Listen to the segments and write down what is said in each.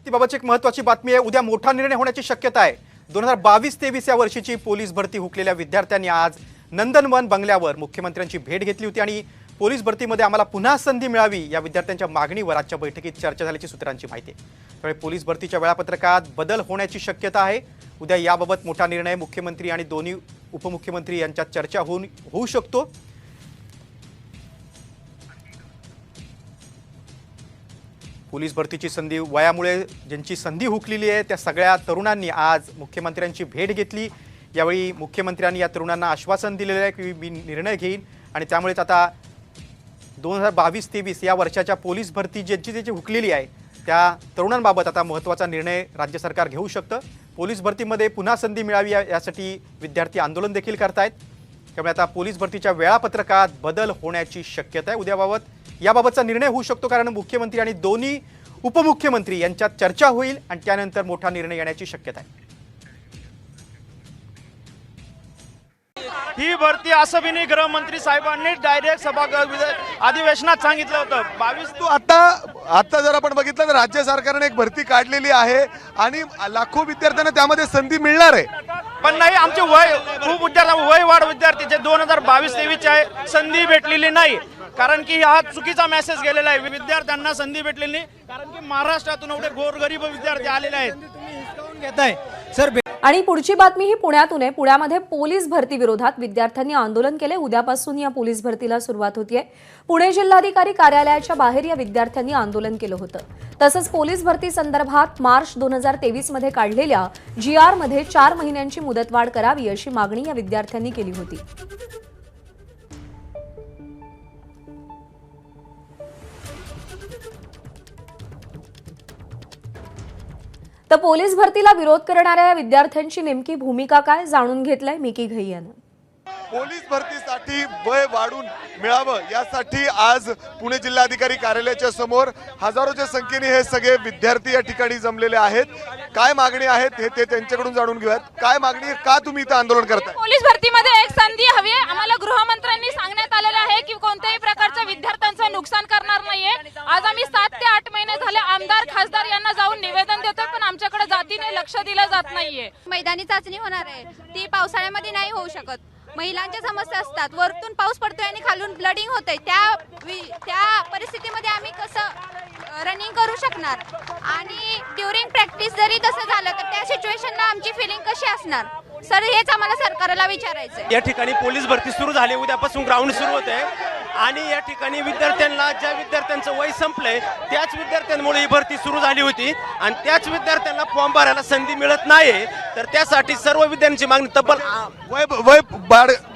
भरतीबाबतची एक महत्त्वाची बातमी आहे. उद्या मोठा निर्णय होण्याची शक्यता आहे. दोन हजार बावीस तेवीस या वर्षीची पोलीस भरती हुकलेल्या विद्यार्थ्यांनी आज नंदनवन बंगल्यावर मुख्यमंत्र्यांची भेट घेतली होती आणि पोलीस भरतीमध्ये आम्हाला पुन्हा संधी मिळावी या विद्यार्थ्यांच्या मागणीवर आजच्या बैठकीत चर्चा झाल्याची सूत्रांची माहिती आहे. त्यामुळे पोलीस भरतीच्या वेळापत्रकात बदल होण्याची शक्यता आहे. उद्या याबाबत मोठा निर्णय मुख्यमंत्री आणि दोन्ही उपमुख्यमंत्री यांच्यात चर्चा होऊन होऊ शकतो. पोलीस भरतीची संधी वयामुळे ज्यांची संधी हुकलेली आहे त्या सगळ्या तरुणांनी आज मुख्यमंत्र्यांची भेट घेतली. यावेळी मुख्यमंत्र्यांनी या तरुणांना आश्वासन दिलेलं आहे की मी निर्णय घेईन आणि त्यामुळेच आता दोन हजार बावीस तेवीस या वर्षाच्या पोलीस भरती ज्यांची त्याची हुकलेली आहे त्या तरुणांबाबत आता महत्त्वाचा निर्णय राज्य सरकार घेऊ शकतं. पोलीस भरतीमध्ये पुन्हा संधी मिळावी या- यासाठी विद्यार्थी आंदोलन देखील करतायत. त्यामुळे आता पोलीस भरतीच्या वेळापत्रकात बदल होण्याची शक्यता आहे. उद्याबाबत याबाबतचा निर्णय होऊ शकतो कारण मुख्यमंत्री आणि दोन्ही उपमुख्यमंत्री यांच्यात चर्चा होईल आणि त्यानंतर मोठा निर्णय येण्याची शक्यता आहे. ही भरती असं बी नाही गृहमंत्री साहेबांनी डायरेक्ट सभागृह अधिवेशनात सांगितलं होतं. बावीस तू आता आता जर आपण बघितलं तर राज्य सरकारने एक भरती काढलेली आहे आणि लाखो विद्यार्थ्यांना त्यामध्ये संधी मिळणार आहे. पण नाही आमचे वय खूप विद्यार्थी वय वाढ विद्यार्थी जे दोन हजार बावीस तेवीसचे आहे संधी भेटलेली नाही. कारण की हा चुकीचा मेसेज गेलेला आहे. विद्यार्थ्यांना संधी भेटलेली नाही. कारण की महाराष्ट्रातून एवढे गोरगरीब विद्यार्थी आलेले आहेत. घेताय. सर आणि पुढची बातमी ही पुण्यातून आहे. पुण्यामध्ये पोलीस भरती विरोधात विद्यार्थ्यांनी आंदोलन केले. उद्यापासून या पोलीस भरतीला सुरुवात होतीये. पुणे जिल्हाधिकारी कार्यालयाच्या बाहेर या विद्यार्थ्यांनी आंदोलन केलं होतं. तसंच पोलीस भरती संदर्भात मार्च दोन हजार तेवीसमध्ये काढलेल्या जी आरमध्ये चार महिन्यांची मुदतवाढ करावी अशी मागणी या विद्यार्थ्यांनी केली होती. तर पोलीस भरतीला विरोध करणाऱ्या या विद्यार्थ्यांची नेमकी भूमिका काय जाणून घेतलंय मिकी घई यानं पोलीस भरतीसाठी वय वाढून मिळावं यासाठी आज पुणे जिल्हाधिकारी कार्यालयाच्या समोर हजारोच्या संख्येने हे सगळे विद्यार्थी या ठिकाणी जमलेले आहेत. काय मागणी आहेत हे ते त्यांच्याकडून जाणून घेऊयात. काय मागणी आहे? का तुम्ही इथं आंदोलन करताय? पोलीस भरतीमध्ये एक संधी हवी आहे. आम्हाला गृहमंत्र्यांनी सांगण्यात आलेलं आहे की कोणत्याही प्रकारच्या विद्यार्थ्यांचं नुकसान करणार नाहीये आज आम्ही सात ते आठ महिने झाले आमदार खासदार यांना जाऊन निवेदन देतोय पण आमच्याकडे जातीने लक्ष दिलं जात नाहीये मैदानी चाचणी होणार आहे. ती पावसाळ्यामध्ये नाही होऊ शकत. महिलांच्या समस्या असतात. वरतून पाऊस पडतोय आणि खालून ब्लडिंग होतंय. त्या त्या परिस्थितीमध्ये आम्ही कसं रनिंग करू शकणार? आणि ड्युरिंग प्रॅक्टिस जरी तसं झालं तर त्या सिच्युएशनला आमची फिलिंग कशी असणार? सर हेच आम्हाला सरकारला विचारायचं या ठिकाणी पोलीस भरती सुरू झाली. उद्यापासून ग्राउंड सुरू होते आणि या ठिकाणी विद्यार्थ्यांना ज्या विद्यार्थ्यांचं वय संपलंय त्याच विद्यार्थ्यांमुळे ही भरती सुरू झाली होती. आणि त्याच विद्यार्थ्यांना फॉर्म भरायला संधी मिळत नाही तर त्यासाठी सर्व विद्यार्थ्यांची मागणी तब्बल वय वय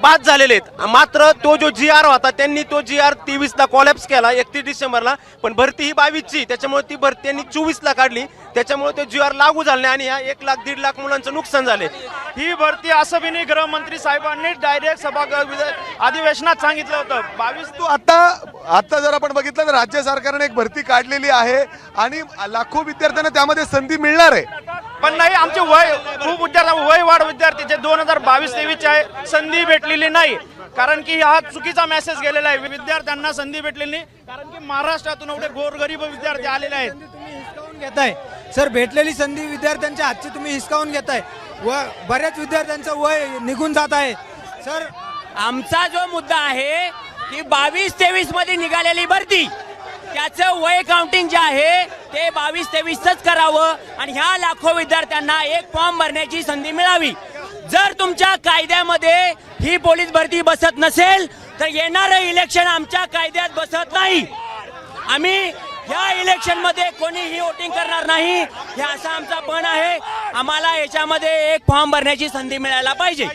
बाद झालेले आहेत. मात्र तो जो जी आर होता त्यांनी तो जी आर तेवीसला कॉलॅप्स केला एकतीस डिसेंबरला. पण भरती ही बावीसची त्याच्यामुळे ती भरती त्यांनी चोवीसला काढली. त्याच्यामुळे ते जी आर लागू झाले नाही आणि या एक लाख दीड लाख मुलांचं नुकसान झाले. ही भरती असं बी नाही गृहमंत्री साहेबांनी डायरेक्ट सभागृह अधिवेशनात सांगितलं होतं. बावीस तू आता आता जर आपण बघितलं तर राज्य सरकारने एक भरती काढलेली आहे आणि लाखो विद्यार्थ्यांना त्यामध्ये संधी मिळणार आहे. पण नाही आमचे वय खूप विद्यार्थी वय वाढ विद्यार्थी जे दोन हजार बावीस तेवीसचे आहे संधी भेटलेली नाही. कारण की हा चुकीचा मेसेज गेलेला आहे. विद्यार्थ्यांना संधी भेटलेली नाही. कारण की महाराष्ट्रातून एवढे गोरगरीब विद्यार्थी आलेले आहेत. तुम्ही हिसकावून घेताय. सर भेटलेली संधी विद्यार्थ्यांच्या हातची तुम्ही हिसकावून घेताय. व बऱ्याच विद्यार्थ्यांचं वय निघून जात आहे. सर आमचा जो मुद्दा आहे की बावीस तेवीसमध्ये निघालेली भरती त्याचं वय काउंटिंग जे आहे ते बावीस तेवीसच करावं आणि ह्या लाखो विद्यार्थ्यांना एक फॉर्म भरण्याची संधी मिळावी. जर तुमच्या कायद्यामध्ये ही पोलीस भरती बसत नसेल तर येणारं इलेक्शन आमच्या कायद्यात बसत नाही. आम्ही ह्या इलेक्शनमध्ये कोणीही वोटिंग करणार नाही. हे असा आमचा पण आहे. आम्हाला याच्यामध्ये एक फॉर्म भरण्याची संधी मिळायला पाहिजे.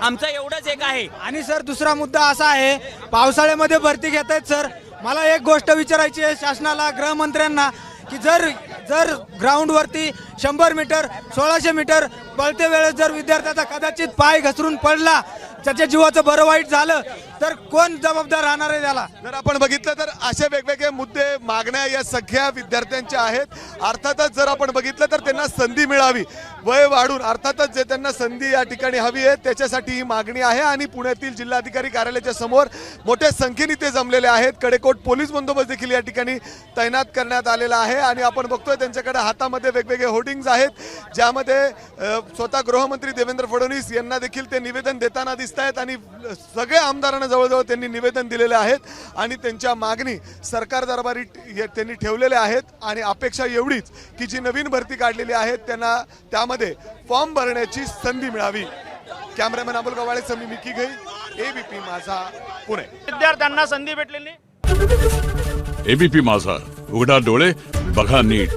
आमचं एवढंच एक आहे. आणि सर दुसरा मुद्दा असा आहे पावसाळ्यामध्ये भरती घेत आहेत सर. मला एक गोष्ट विचारायची आहे शासनाला गृहमंत्र्यांना की जर जर ग्राउंडवरती शंभर मीटर सोळाशे मीटर पळते वेळेस जर विद्यार्थ्याचा कदाचित पाय घसरून पडला त्याच्या जीवाचं बरं वाईट झालं तर कोण जबाबदार राहणार आहे त्याला? जर आपण बघितलं तर असे वेगवेगळे मुद्दे मागण्या या सगळ्या विद्यार्थ्यांच्या आहेत. अर्थातच जर आपण बघितलं तर त्यांना संधी मिळावी. वय वाढून अर्थातच जे त्यांना संधी या ठिकाणी हवी आहे त्याच्यासाठी ही मागणी आहे. आणि पुण्यातील जिल्हाधिकारी कार्यालयाच्या समोर मोठ्या संख्येने ते जमलेले आहेत. कडेकोट पोलीस बंदोबस्त देखील या ठिकाणी तैनात करण्यात आलेला आहे. आणि आपण बघतोय त्यांच्याकडे हातामध्ये वेगवेगळे होर्डिंग्ज आहेत ज्यामध्ये स्वतः गृहमंत्री देवेंद्र फडणवीस यांना देखील ते निवेदन देताना दिसत आहेत आणि सगळ्या आमदारांना जवळजवळ त्यांनी निवेदन दिलेले आहेत आणि त्यांच्या मागणी सरकार दरबारी त्यांनी ठेवलेल्या आहेत आणि अपेक्षा एवढीच की जी नवीन भरती काढलेली आहे त्यांना त्यामध्ये फॉर्म भरण्याची संधी मिळावी. कॅमेरामॅन अबुल गवाळे समी मिकी घई एबीपी माझा पुणे. विद्यार्थ्यांना संधी भेटलेली? नाही. एबीपी माझा उघडा डोळे बघा नीट.